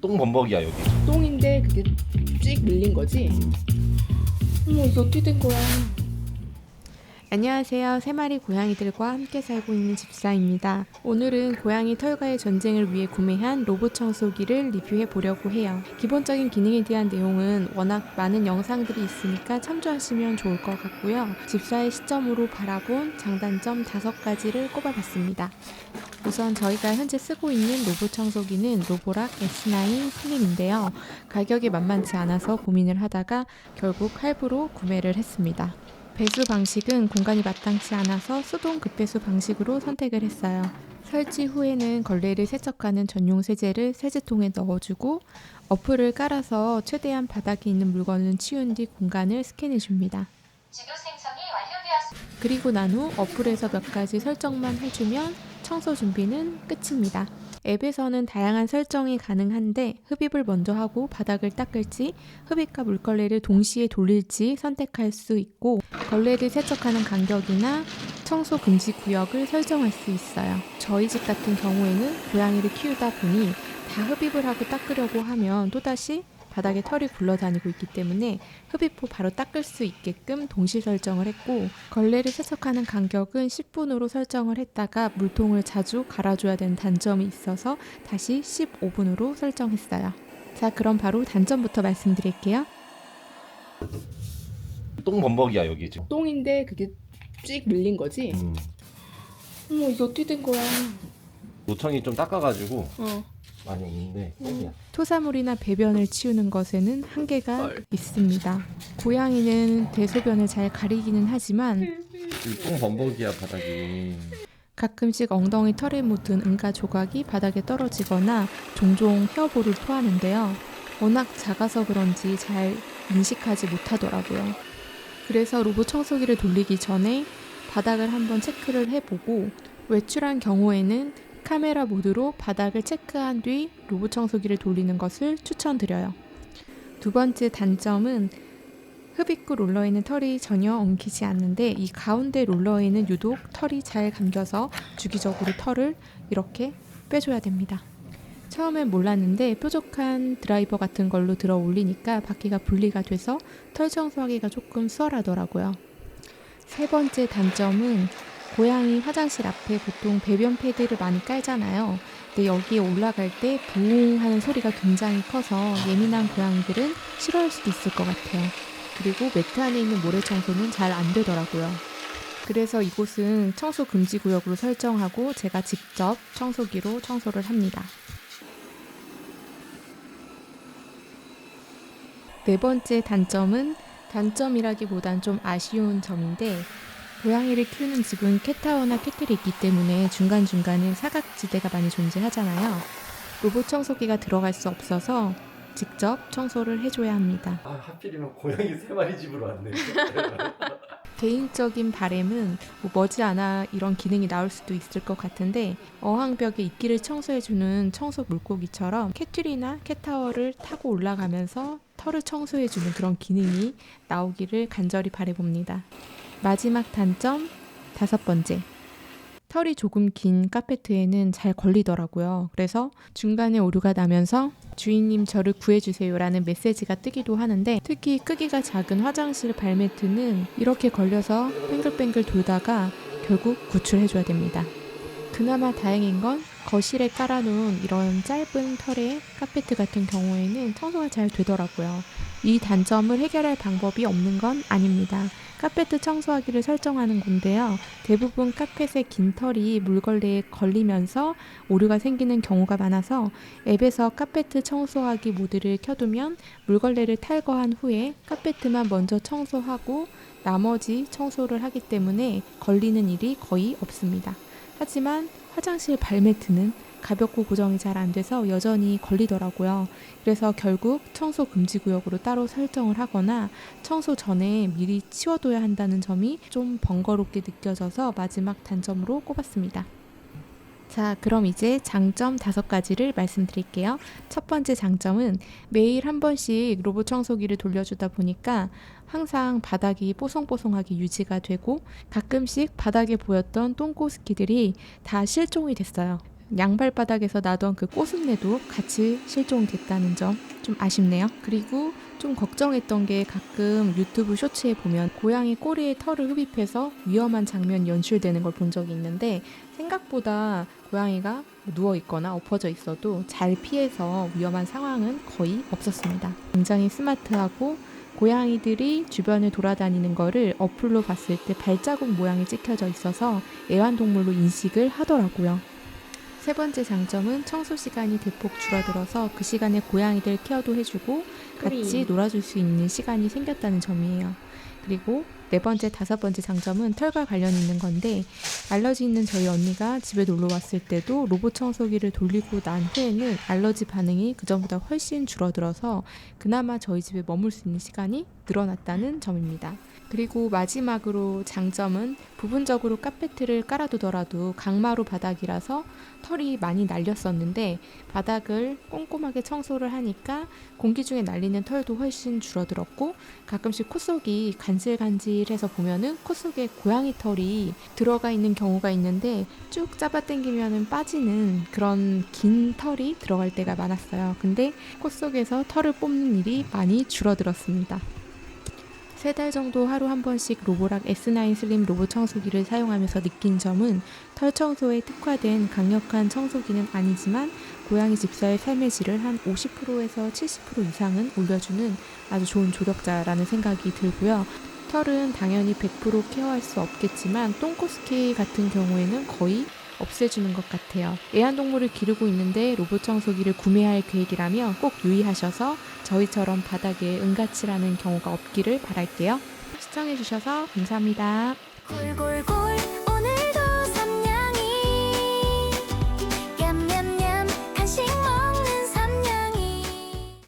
똥 범벅이야 여기. 똥인데 그게 찍 밀린 거지? 어머 이게 어떻게 된 거야? 안녕하세요. 세 마리 고양이들과 함께 살고 있는 집사입니다. 오늘은 고양이 털과의 전쟁을 위해 구매한 로봇 청소기를 리뷰해 보려고 해요. 기본적인 기능에 대한 내용은 워낙 많은 영상들이 있으니까 참조하시면 좋을 것 같고요. 집사의 시점으로 바라본 장단점 다섯 가지를 꼽아봤습니다. 우선 저희가 현재 쓰고 있는 로봇 청소기는 로보락 S9 슬림인데요. 가격이 만만치 않아서 고민을 하다가 결국 할부로 구매를 했습니다. 배수 방식은 공간이 마땅치 않아서 수동 급배수 방식으로 선택을 했어요. 설치 후에는 걸레를 세척하는 전용 세제를 세제통에 넣어주고 어플을 깔아서 최대한 바닥에 있는 물건을 치운 뒤 공간을 스캔해 줍니다. 그리고 난 후 어플에서 몇 가지 설정만 해주면 청소 준비는 끝입니다. 앱에서는 다양한 설정이 가능한데 흡입을 먼저 하고 바닥을 닦을지 흡입과 물걸레를 동시에 돌릴지 선택할 수 있고 걸레를 세척하는 간격이나 청소 금지 구역을 설정할 수 있어요. 저희 집 같은 경우에는 고양이를 키우다 보니 다 흡입을 하고 닦으려고 하면 또다시 바닥에 털이 굴러다니고 있기 때문에 흡입 후 바로 닦을 수 있게끔 동시 설정을 했고 걸레를 세척하는 간격은 10분으로 설정을 했다가 물통을 자주 갈아줘야 되는 단점이 있어서 다시 15분으로 설정했어요. 자 그럼 바로 단점부터 말씀드릴게요. 똥 범벅이야 여기 지금. 똥인데 그게 찍 밀린 거지? 음. 어머 이게 어떻게 된 거야? 노청이 좀 닦아가지고 어. 많이 없는데 똥이야. 토사물이나 배변을 치우는 것에는 한계가 있습니다. 고양이는 대소변을 잘 가리기는 하지만 이똥 범벅이야 바닥이. 가끔씩 엉덩이 털에 묻은 응가 조각이 바닥에 떨어지거나 종종 헤어볼을 토하는데요. 워낙 작아서 그런지 잘 인식하지 못하더라고요. 그래서 로봇 청소기를 돌리기 전에 바닥을 한번 체크를 해보고 외출한 경우에는 카메라 모드로 바닥을 체크한 뒤 로봇 청소기를 돌리는 것을 추천드려요. 두 번째 단점은 흡입구 롤러에는 털이 전혀 엉키지 않는데 이 가운데 롤러에는 유독 털이 잘 감겨서 주기적으로 털을 이렇게 빼줘야 됩니다. 처음엔 몰랐는데 뾰족한 드라이버 같은 걸로 들어 올리니까 바퀴가 분리가 돼서 털 청소하기가 조금 수월하더라고요. 세 번째 단점은 고양이 화장실 앞에 보통 배변 패드를 많이 깔잖아요. 근데 여기에 올라갈 때 부웅 하는 소리가 굉장히 커서 예민한 고양이들은 싫어할 수도 있을 것 같아요. 그리고 매트 안에 있는 모래 청소는 잘 안 되더라고요. 그래서 이곳은 청소 금지 구역으로 설정하고 제가 직접 청소기로 청소를 합니다. 네 번째 단점은 단점이라기보단 좀 아쉬운 점인데 고양이를 키우는 집은 캣타워나 캣틀이 있기 때문에 중간중간에 사각지대가 많이 존재하잖아요. 로봇 청소기가 들어갈 수 없어서 직접 청소를 해줘야 합니다. 아 하필이면 고양이 세 마리 집으로 왔네. 개인적인 바램은 뭐 머지않아 이런 기능이 나올 수도 있을 것 같은데 어항벽에 이끼를 청소해주는 청소 물고기처럼 캣트리나 캣타워를 타고 올라가면서 털을 청소해주는 그런 기능이 나오기를 간절히 바래봅니다. 마지막 단점 다섯 번째. 털이 조금 긴 카페트에는 잘 걸리더라고요. 그래서 중간에 오류가 나면서 주인님 저를 구해주세요라는 메시지가 뜨기도 하는데 특히 크기가 작은 화장실 발매트는 이렇게 걸려서 뱅글뱅글 돌다가 결국 구출해줘야 됩니다. 그나마 다행인 건 거실에 깔아놓은 이런 짧은 털의 카페트 같은 경우에는 청소가 잘 되더라고요. 이 단점을 해결할 방법이 없는 건 아닙니다. 카페트 청소하기를 설정하는 건데요. 대부분 카펫의 긴 털이 물걸레에 걸리면서 오류가 생기는 경우가 많아서 앱에서 카페트 청소하기 모드를 켜두면 물걸레를 탈거한 후에 카페트만 먼저 청소하고 나머지 청소를 하기 때문에 걸리는 일이 거의 없습니다. 하지만 화장실 발매트는 가볍고 고정이 잘 안 돼서 여전히 걸리더라고요. 그래서 결국 청소 금지 구역으로 따로 설정을 하거나 청소 전에 미리 치워둬야 한다는 점이 좀 번거롭게 느껴져서 마지막 단점으로 꼽았습니다. 자, 그럼 이제 장점 다섯 가지를 말씀드릴게요. 첫 번째 장점은 매일 한 번씩 로봇 청소기를 돌려주다 보니까 항상 바닥이 뽀송뽀송하게 유지가 되고 가끔씩 바닥에 보였던 똥꼬스키들이 다 실종이 됐어요. 양발 바닥에서 나던 그 꼬순내도 같이 실종됐다는 점 좀 아쉽네요. 그리고 좀 걱정했던 게 가끔 유튜브 쇼츠에 보면 고양이 꼬리에 털을 흡입해서 위험한 장면 연출되는 걸 본 적이 있는데 생각보다 고양이가 누워 있거나 엎어져 있어도 잘 피해서 위험한 상황은 거의 없었습니다. 굉장히 스마트하고 고양이들이 주변을 돌아다니는 거를 어플로 봤을 때 발자국 모양이 찍혀져 있어서 애완동물로 인식을 하더라고요. 세 번째 장점은 청소 시간이 대폭 줄어들어서 그 시간에 고양이들 케어도 해주고 같이 놀아줄 수 있는 시간이 생겼다는 점이에요. 그리고 네 번째, 다섯 번째 장점은 털과 관련 있는 건데 알러지 있는 저희 언니가 집에 놀러 왔을 때도 로봇 청소기를 돌리고 난 후에는 알러지 반응이 그전보다 훨씬 줄어들어서 그나마 저희 집에 머물 수 있는 시간이 늘어났다는 점입니다. 그리고 마지막으로 장점은 부분적으로 카페트를 깔아두더라도 강마루 바닥이라서 털이 많이 날렸었는데 바닥을 꼼꼼하게 청소를 하니까 공기 중에 날리는 털도 훨씬 줄어들었고 가끔씩 코 속이 간질간질 해서 보면은 코 속에 고양이 털이 들어가 있는 경우가 있는데 쭉 잡아당기면은 빠지는 그런 긴 털이 들어갈 때가 많았어요. 근데 코 속에서 털을 뽑는 일이 많이 줄어들었습니다. 세달 정도 하루 한 번씩 로보락 S9 슬림 로봇 청소기를 사용하면서 느낀 점은 털 청소에 특화된 강력한 청소기는 아니지만 고양이 집사의 삶의 질을 한 50%에서 70% 이상은 올려주는 아주 좋은 조력자라는 생각이 들고요. 털은 당연히 100% 케어할 수 없겠지만 똥코스키 같은 경우에는 거의 없애주는 것 같아요. 애완동물을 기르고 있는데 로봇 청소기를 구매할 계획이라면 꼭 유의하셔서 저희처럼 바닥에 응가치라는 경우가 없기를 바랄게요. 시청해주셔서 감사합니다. 골골골